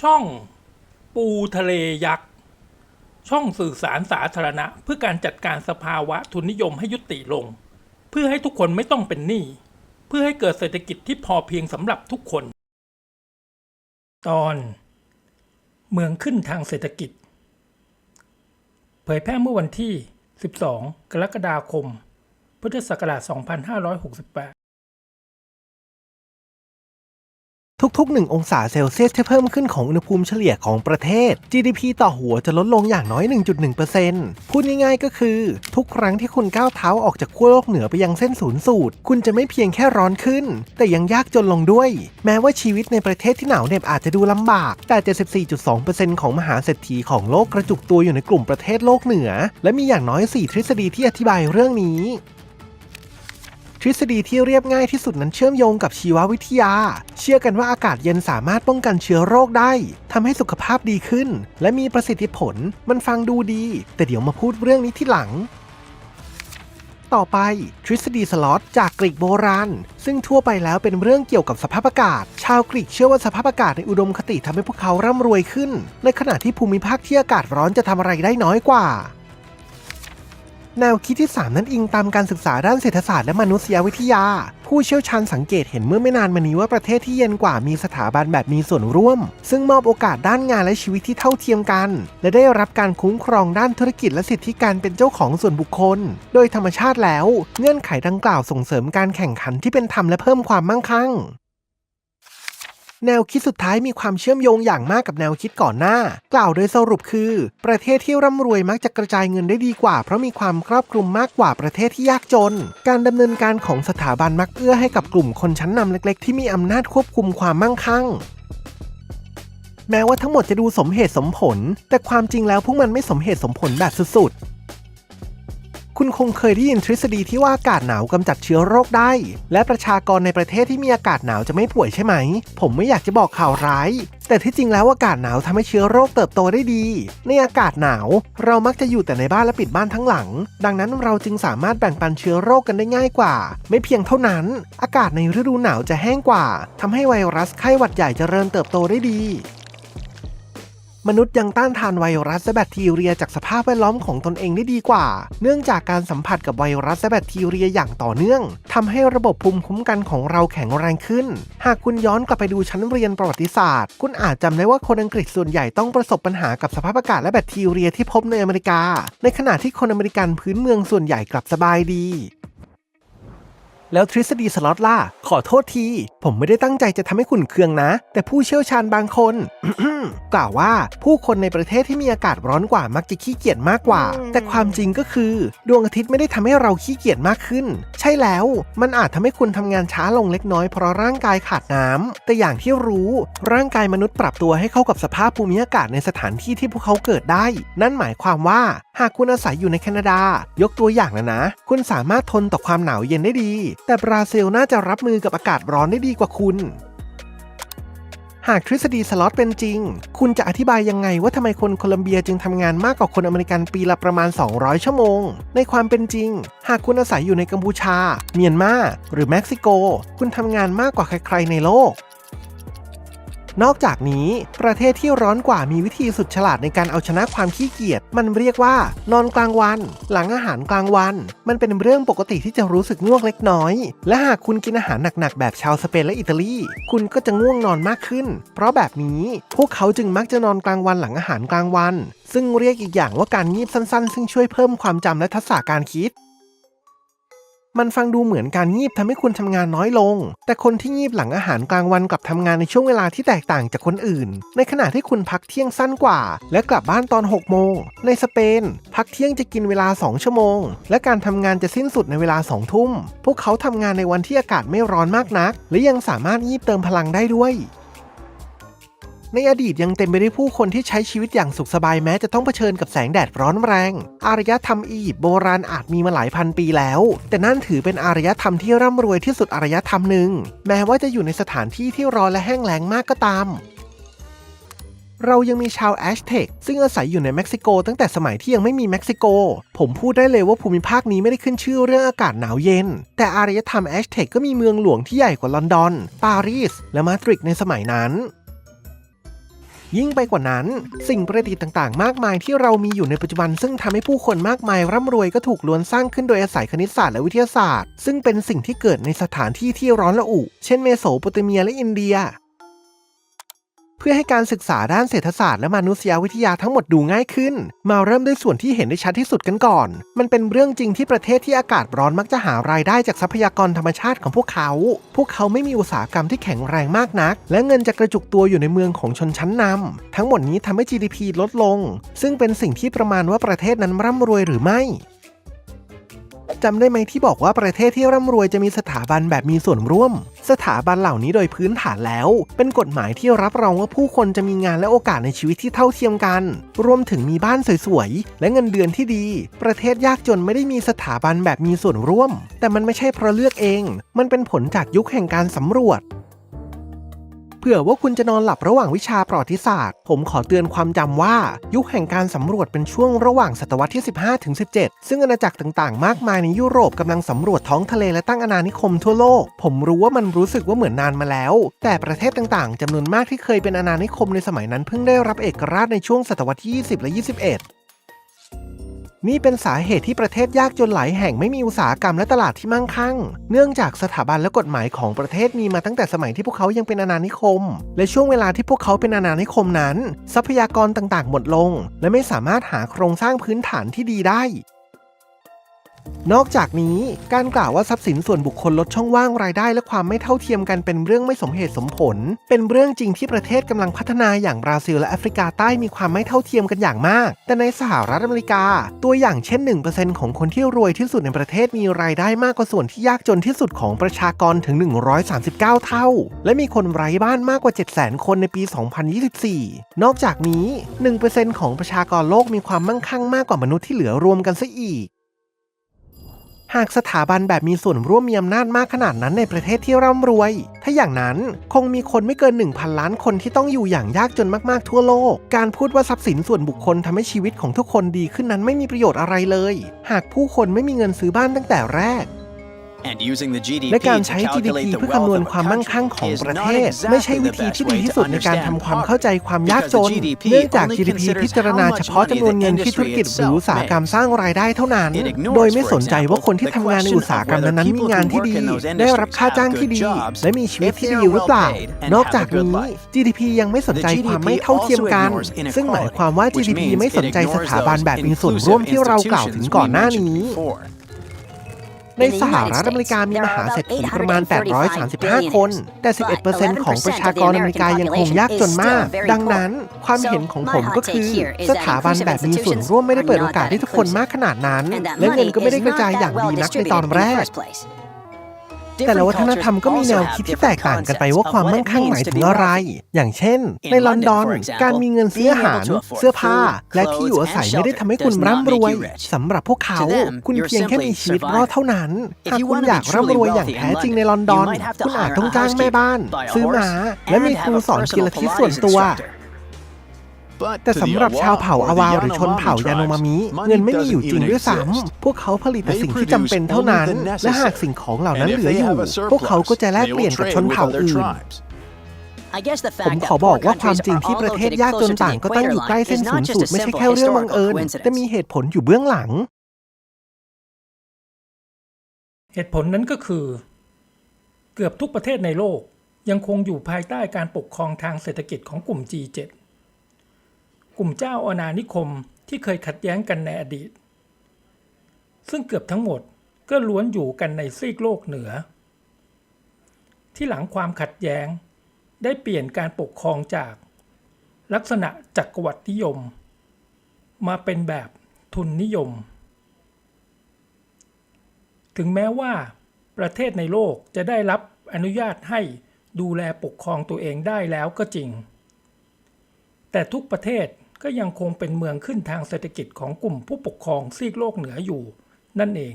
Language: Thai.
ช่องปูทะเลยักษ์ ช่องสื่อสารสาธารณะ เพื่อการจัดการสภาวะทุนนิยมให้ยุติลง เพื่อให้ทุกคนไม่ต้องเป็นหนี้ เพื่อให้เกิดเศรษฐกิจที่พอเพียงสำหรับทุกคน ตอน เมืองขึ้นทางเศรษฐกิจ เผยแพร่เมื่อวันที่ 12 กรกฎาคม พุทธศักราช 2568 ทุก ๆ 1 องศาเซลเซียสที่เพิ่มขึ้นของอุณหภูมิเฉลี่ยของประเทศ GDP ต่อหัวจะลดลงอย่างน้อย 1.1%พูดง่ายๆก็คือ ทุกครั้งที่คุณก้าวเท้าออกจากขั้วโลกเหนือไปยังเส้นศูนย์สูตร คุณจะไม่เพียงแค่ร้อนขึ้น แต่ยังยากจนลงด้วย แม้ว่าชีวิตในประเทศที่หนาวเหน็บอาจจะดูลำบาก แต่ 74.2%ของมหาเศรษฐีของโลกกระจุกตัวอยู่ในกลุ่มประเทศโลกเหนือ และมีอย่างน้อย 4 ทฤษฎีที่อธิบายเรื่องนี้ ฤษฎีที่เรียบง่ายที่สุดนั้นเชื่อมโยงกับชีววิทยา เชื่อกันว่าอากาศเย็นสามารถป้องกันเชื้อโรคได้ทำให้สุขภาพดีขึ้น และมีประสิทธิผล มันฟังดูดี แต่เดี๋ยวมาพูดเรื่องนี้ที่หลังต่อไป ทฤษฎีสล็อตจากกรีกโบราณ ซึ่งทั่วไปแล้วเป็นเรื่องเกี่ยวกับสภาพอากาศ ชาวกรีกเชื่อว่าสภาพอากาศในอุดมคติทำให้พวกเขาร่ำรวยขึ้น ในขณะที่ภูมิภาคที่อากาศร้อนจะทำอะไรได้น้อยกว่า แนวคิดที่ 3 นั้นอิงตามการศึกษาด้านเศรษฐศาสตร์และมนุษยวิทยา ผู้เชี่ยวชาญสังเกตเห็นเมื่อไม่นานมานี้ว่าประเทศที่เย็นกว่ามีสถาบันแบบมีส่วนร่วม ซึ่งมอบโอกาสด้านงานและชีวิตที่เท่าเทียมกัน และได้รับการคุ้มครองด้านธุรกิจและสิทธิการเป็นเจ้าของส่วนบุคคล โดยธรรมชาติแล้ว เงื่อนไขดังกล่าวส่งเสริมการแข่งขันที่เป็นธรรมและเพิ่มความมั่งคั่ง แนวคิดสุดท้ายมีความเชื่อมโยงอย่างมากกับแนวคิดก่อนหน้า กล่าวโดยสรุปคือ ประเทศที่ร่ำรวยมักจะกระจายเงินได้ดีกว่า เพราะมีความครอบคลุมมากกว่าประเทศที่ยากจน การดำเนินการของสถาบันมักเอื้อให้กับกลุ่มคนชั้นนำเล็ก ๆ ที่มีอำนาจควบคุมความมั่งคั่งแม้ว่าทั้งหมดจะดูสมเหตุสมผล แต่ความจริงแล้วพวกมันไม่สมเหตุสมผลแบบสุดๆ คุณคงเคยได้ยินทฤษฎีที่ว่าอากาศหนาวกำจัดเชื้อโรคได้ และประชากรในประเทศที่มีอากาศหนาวจะไม่ป่วยใช่ไหม ผมไม่อยากจะบอกข่าวร้าย แต่ที่จริงแล้วอากาศหนาวทำให้เชื้อโรคเติบโตได้ดี ในอากาศหนาว เรามักจะอยู่แต่ในบ้านและปิดบ้านทั้งหลัง ดังนั้นเราจึงสามารถแบ่งปันเชื้อโรคกันได้ง่ายกว่า ไม่เพียงเท่านั้น อากาศในฤดูหนาวจะแห้งกว่าทำให้ไวรัสไข้หวัดใหญ่เจริญเติบโตได้ดี มนุษย์ยังต้านทานไวรัสและแบคทีเรียจากสภาพแวดล้อมของตนเองได้ดีกว่า เนื่องจากการสัมผัสกับไวรัสและแบคทีเรียอย่างต่อเนื่องทำให้ระบบภูมิคุ้มกันของเราแข็งแรงขึ้น หากคุณย้อนกลับไปดูชั้นเรียนประวัติศาสตร์ คุณอาจจำได้ว่าคนอังกฤษส่วนใหญ่ต้องประสบปัญหากับสภาพอากาศและแบคทีเรียที่พบในอเมริกา ในขณะที่คนอเมริกันพื้นเมืองส่วนใหญ่กลับสบายดี แล้วทฤษฎีสล็อตล่ะ ขอโทษที ผมไม่ได้ตั้งใจจะทำให้คุณเคืองนะ แต่ผู้เชี่ยวชาญบางคน กล่าวว่าผู้คนในประเทศที่มีอากาศร้อนกว่ามักจะขี้เกียจมากกว่า แต่ความจริงก็คือ ดวงอาทิตย์ไม่ได้ทำให้เราขี้เกียจมากขึ้น ใช่แล้ว มันอาจทำให้คุณทำงานช้าลงเล็กน้อยเพราะร่างกายขาดน้ำแต่อย่างที่รู้ร่างกายมนุษย์ปรับตัวให้เข้ากับสภาพภูมิอากาศในสถานที่ที่พวกเขาเกิดได้ นั่นหมายความว่าหากคุณอาศัยอยู่ในแคนาดา ยกตัวอย่างนะนะ คุณสามารถทนต่อความหนาวเย็นได้ดีแต่บราซิลน่าจะรับมือกับอากาศร้อนได้ดีกว่าคุณ หากทฤษฎีสล็อตเป็นจริง คุณจะอธิบายยังไงว่าทำไมคนโคลัมเบียจึงทำงานมากกว่าคนอเมริกันปีละประมาณ 200 ชั่วโมง ในความเป็นจริง หากคุณอาศัยอยู่ในกัมพูชา เมียนมา หรือเม็กซิโก คุณทำงานมากกว่าใครๆในโลก นอกจากนี้ประเทศที่ร้อนกว่ามีวิธีสุดฉลาดในการเอาชนะความขี้เกียจมันเรียกว่านอนกลางวัน หลังอาหารกลางวัน มันเป็นเรื่องปกติที่จะรู้สึกง่วงเล็กน้อย และหากคุณกินอาหารหนักๆ แบบชาวสเปนและอิตาลี คุณก็จะง่วงนอนมากขึ้น เพราะแบบนี้พวกเขาจึงมักจะนอนกลางวันหลังอาหารกลางวัน ซึ่งเรียกอีกอย่างว่าการงีบสั้น ๆ ซึ่งช่วยเพิ่มความจำและทักษะการคิด มันฟังดูเหมือนการงีบทำให้คุณทำงานน้อยลง แต่คนที่งีบหลังอาหารกลางวันกลับทำงานในช่วงเวลาที่แตกต่างจากคนอื่น ในขณะที่คุณพักเที่ยงสั้นกว่า และกลับบ้านตอน 6 โมง ในสเปน พักเที่ยงจะกินเวลา 2 ชั่วโมง และการทำงานจะสิ้นสุดในเวลา 2 ทุ่ม พวกเขาทำงานในวันที่อากาศไม่ร้อนมากนัก และยังสามารถงีบเติมพลังได้ด้วย ในอดีตยังเต็มไปด้วยผู้คนที่ใช้ชีวิตอย่างสุขสบายแม้จะต้องเผชิญกับแสงแดดร้อนแรง อารยธรรมอียิปต์โบราณอาจมีมาหลายพันปีแล้ว แต่นั่นถือเป็นอารยธรรมที่ร่ำรวยที่สุดอารยธรรมหนึ่ง แม้ว่าจะอยู่ในสถานที่ที่ร้อนและแห้งแล้งมากก็ตามเรายังมีชาวแอชเท็กซึ่งอาศัยอยู่ในเม็กซิโกตั้งแต่สมัยที่ยังไม่มีเม็กซิโก ผมพูดได้เลยว่าภูมิภาคนี้ไม่ได้ขึ้นชื่อเรื่องอากาศหนาวเย็น แต่อารยธรรมแอชเท็กก็มีเมืองหลวงที่ใหญ่กว่าลอนดอน ปารีส และมาดริดในสมัยนั้น ยิ่งไปกว่านั้น สิ่งประดิษฐ์ต่างๆ มากมายที่เรามีอยู่ในปัจจุบัน ซึ่งทำให้ผู้คนมากมายร่ำรวยก็ถูกล้วนสร้างขึ้นโดยอาศัยคณิตศาสตร์และวิทยาศาสตร์ ซึ่งเป็นสิ่งที่เกิดในสถานที่ที่ร้อนระอุ เช่นเมโสโปเตเมียและอินเดีย เพื่อให้การศึกษาด้านเศรษฐศาสตร์และมนุษยวิทยาทั้งหมดดูง่ายขึ้น มาเริ่มด้วยส่วนที่เห็นได้ชัดที่สุดกันก่อน มันเป็นเรื่องจริงที่ประเทศที่อากาศร้อนมักจะหารายได้จากทรัพยากรธรรมชาติของพวกเขา พวกเขาไม่มีอุตสาหกรรมที่แข็งแรงมากนัก และเงินจะกระจุกตัวอยู่ในเมืองของชนชั้นนำทั้งหมดนี้ทำให้ GDP ลดลง ซึ่งเป็นสิ่งที่ประมาณว่าประเทศนั้นร่ำรวยหรือไม่ จำได้ไหมที่บอกว่าประเทศที่ร่ำรวยจะมีสถาบันแบบมีส่วนร่วม สถาบันเหล่านี้โดยพื้นฐานแล้ว เป็นกฎหมายที่รับรองว่าผู้คนจะมีงานและโอกาสในชีวิตที่เท่าเทียมกัน รวมถึงมีบ้านสวยๆ และเงินเดือนที่ดี ประเทศยากจนไม่ได้มีสถาบันแบบมีส่วนร่วม แต่มันไม่ใช่เพราะเลือกเอง มันเป็นผลจากยุคแห่งการสำรวจ ผื่อว่าคุณจะนอนหลับระหว่างวิชาประวัติศาสตร์ ผมขอเตือนความจำว่า ยุคแห่งการสำรวจเป็นช่วงระหว่างศตวรรษที่ 15ถึง17 ซึ่งอาณาจักรต่างๆ มากมายในยุโรปกำลังสำรวจท้องทะเลและตั้งอาณานิคมทั่วโลก ผมรู้ว่ามันรู้สึกว่าเหมือนนานมาแล้ว แต่ประเทศต่างๆจำนวนมากที่เคยเป็นอาณานิคมในสมัยนั้นเพิ่งได้รับเอกราชในช่วงศตวรรษที่ 20 และ 21 นี่เป็นสาเหตุที่ประเทศยากจนหลายแห่งไม่มีอุตสาหกรรมและตลาดที่มั่งคั่ง เนื่องจากสถาบันและกฎหมายของประเทศมีมาตั้งแต่สมัยที่พวกเขายังเป็นอาณานิคม และช่วงเวลาที่พวกเขาเป็นอาณานิคมนั้น ทรัพยากรต่างๆ หมดลง และไม่สามารถหาโครงสร้างพื้นฐานที่ดีได้ นอกจากนี้การกล่าวว่าทรัพย์สินส่วนบุคคลลดช่องว่างรายได้และความไม่เท่าเทียมกันเป็นเรื่องไม่สมเหตุสมผล เป็นเรื่องจริงที่ประเทศกำลังพัฒนาอย่างบราซิลและแอฟริกาใต้มีความไม่เท่าเทียมกันอย่างมาก แต่ในสหรัฐอเมริกา ตัวอย่างเช่น 1%ของคนที่รวยที่สุดในประเทศมีรายได้มากกว่าส่วนที่ยากจนที่สุดของประชากรถึง 139 เท่า และมีคนไร้บ้านมากกว่า 700,000 คนในปี 2024 นอกจากนี้ 1%ของประชากรโลกมีความมั่งคั่งมากกว่ามนุษย์ที่เหลือรวมกันซะอีก หากสถาบันแบบมีส่วนร่วมมีอำนาจมากขนาดนั้นในประเทศที่ร่ำรวย ถ้าอย่างนั้นคงมีคนไม่เกิน 1,000 ล้านคนที่ต้องอยู่อย่างยากจนมากๆทั่วโลก การพูดว่าทรัพย์สินส่วนบุคคลทำให้ชีวิตของทุกคนดีขึ้นนั้นไม่มีประโยชน์อะไรเลย หากผู้คนไม่มีเงินซื้อบ้านตั้งแต่แรก และการใช้ GDP เพื่อคำนวณความมั่งคั่งของประเทศ ไม่ใช่วิธีที่ดีที่สุดในการทำความเข้าใจความยากจน เนื่องจาก GDP พิจารณาเฉพาะจำนวนเงินที่ธุรกิจหรืออุตสาหกรรมสร้างรายได้เท่านั้น โดยไม่สนใจว่าคนที่ทำงานในอุตสาหกรรมนั้นๆมีงานที่ดี ได้รับค่าจ้างที่ดี และมีชีวิตที่ดีหรือเปล่า นอกจากนี้ GDP ยังไม่สนใจความไม่เท่าเทียมกัน ซึ่งหมายความว่า GDP ไม่สนใจสถาบันแบบมีส่วนร่วมที่เรากล่าวถึงก่อนหน้านี้ ในสหรัฐอเมริกามีมหาเศรษฐีประมาณ 835 คน แต่ 11%ของประชากรอเมริกายังคงยากจนมาก ดังนั้นความเห็นของผมก็คือ สถาบันแบบมีส่วนร่วมไม่ได้เปิดโอกาสให้ทุกคนมากขนาดนั้น และเงินก็ไม่ได้กระจายอย่างดีนักในตอนแรก แต่ละวัฒนธรรมก็มีแนวคิดที่แตกต่างกันไปว่าความมั่งคั่งหมายถึงอะไร อย่างเช่น ในลอนดอน การมีเงินซื้ออาหาร เสื้อผ้า และที่อยู่อาศัยไม่ได้ทำให้คุณร่ำรวยสำหรับพวกเขา คุณเพียงแค่มีชีวิตรอดเท่านั้น หากคุณอยากร่ำรวยอย่างแท้จริงในลอนดอน คุณอาจต้องจ้างแม่บ้าน ซื้อม้าและมีครูสอนพิลาทิสส่วนตัว แต่สำหรับชาวเผ่าอาวาวหรือชนเผ่ายาโนมามิ เงินไม่มีอยู่จริงด้วยซ้ำพวกเขาผลิตแต่สิ่งที่จำเป็นเท่านั้น และหากสิ่งของเหล่านั้นเหลืออยู่ พวกเขาก็จะแลกเปลี่ยนกับชนเผ่าอื่นผมขอบอกว่าความจริงที่ประเทศยากจนต่างก็ตั้งอยู่ใกล้เส้นศูนย์สูตรไม่ใช่แค่เรื่องบังเอิญ แต่มีเหตุผลอยู่เบื้องหลัง เหตุผลนั้นก็คือ เกือบทุกประเทศในโลกยังคงอยู่ภายใต้การปกครองทางเศรษฐกิจของกลุ่ม G7 กลุ่มเจ้าอาณานิคมที่เคยขัดแย้งกันในอดีต ซึ่งเกือบทั้งหมดก็ล้วนอยู่กันในซีกโลกเหนือ ที่หลังความขัดแย้งได้เปลี่ยนการปกครองจาก ลักษณะจักรวรรดินิยม มาเป็นแบบทุนนิยม ถึงแม้ว่า ประเทศในโลกจะได้รับอนุญาตให้ดูแลปกครองตัวเองได้แล้วก็จริง แต่ทุกประเทศ ก็ยังคงเป็นเมืองขึ้นทางเศรษฐกิจของกลุ่มผู้ปกครองซีกโลกเหนืออยู่ นั่นเอง